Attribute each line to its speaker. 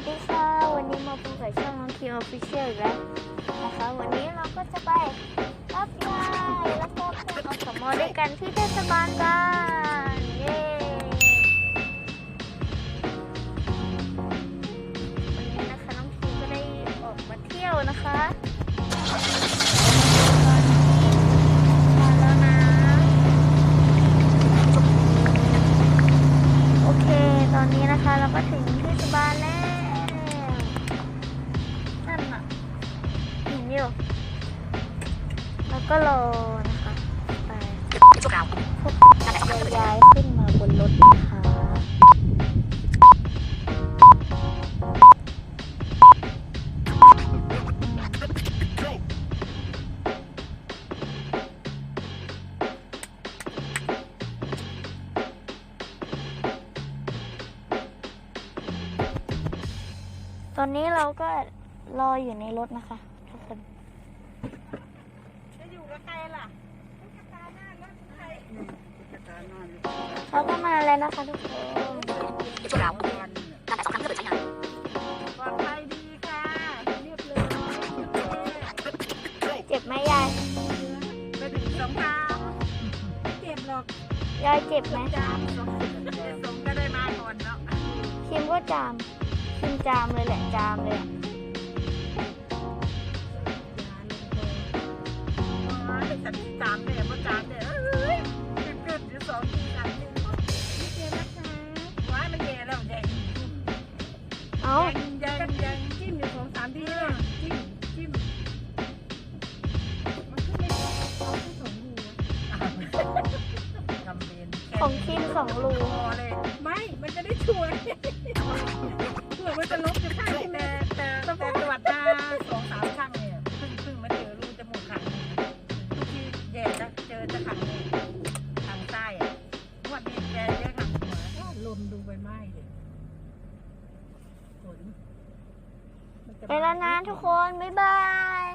Speaker 1: วัสดีค่ะ วันนี้มาพบกับช่องน้องคิวออฟฟิเชียลอีกแล้วนะคะ วันนี้เราก็จะไปรับยายแล้วก็เพื่อนอสมอด้วยกันที่เทศบาลกันเย้วันนี้นะคะน้องคิวก็ได้ออกมาเที่ยวนะคะมาแล้วนะโอเคตอนนี้นะคะเราก็ถึงเทศบาลแล้ว ก็รอนะคะไปพวกย้ายขึ้นมาบนรถนะคะตอนนี้เราก็รออยู่ในรถนะคะ กคน
Speaker 2: จะอยู่กับใครล่ะตุ๊กตาหน้ารถใครตุ๊กตาหน้ารถ
Speaker 1: เขาก็มาแล้วนะคะทุกคน
Speaker 2: สามวันปลอดภัยดีค่ะเรียบร้อย
Speaker 1: เจ็บไหมยาย
Speaker 2: ไปถึงสงครามเจ็บหรอก
Speaker 1: ยายเจ็บไหม
Speaker 2: จามสงสงก็ได้มาก่อนเนาะ
Speaker 1: คิมก็จามคิมจามเลยแหละจามเลย ของ
Speaker 2: นี้
Speaker 1: คิมสองรู
Speaker 2: พอเลย ไม่ มันจะได้ช่วยเผื่อมันจะลบจะข้างแต่แต่แต่ตรวจมาสองสามครั้งเนี่ยเพิ่งเพิ่งมาเจอรูจมูกขังทุกทีแย่นะเจอจะขังนี่ทางใต้อะงวันนี้แกเยอะขังหัวลมดูใบไม้เลยฝนมันจะ
Speaker 1: ไปแล้วนะทุกคน บ๊ายบาย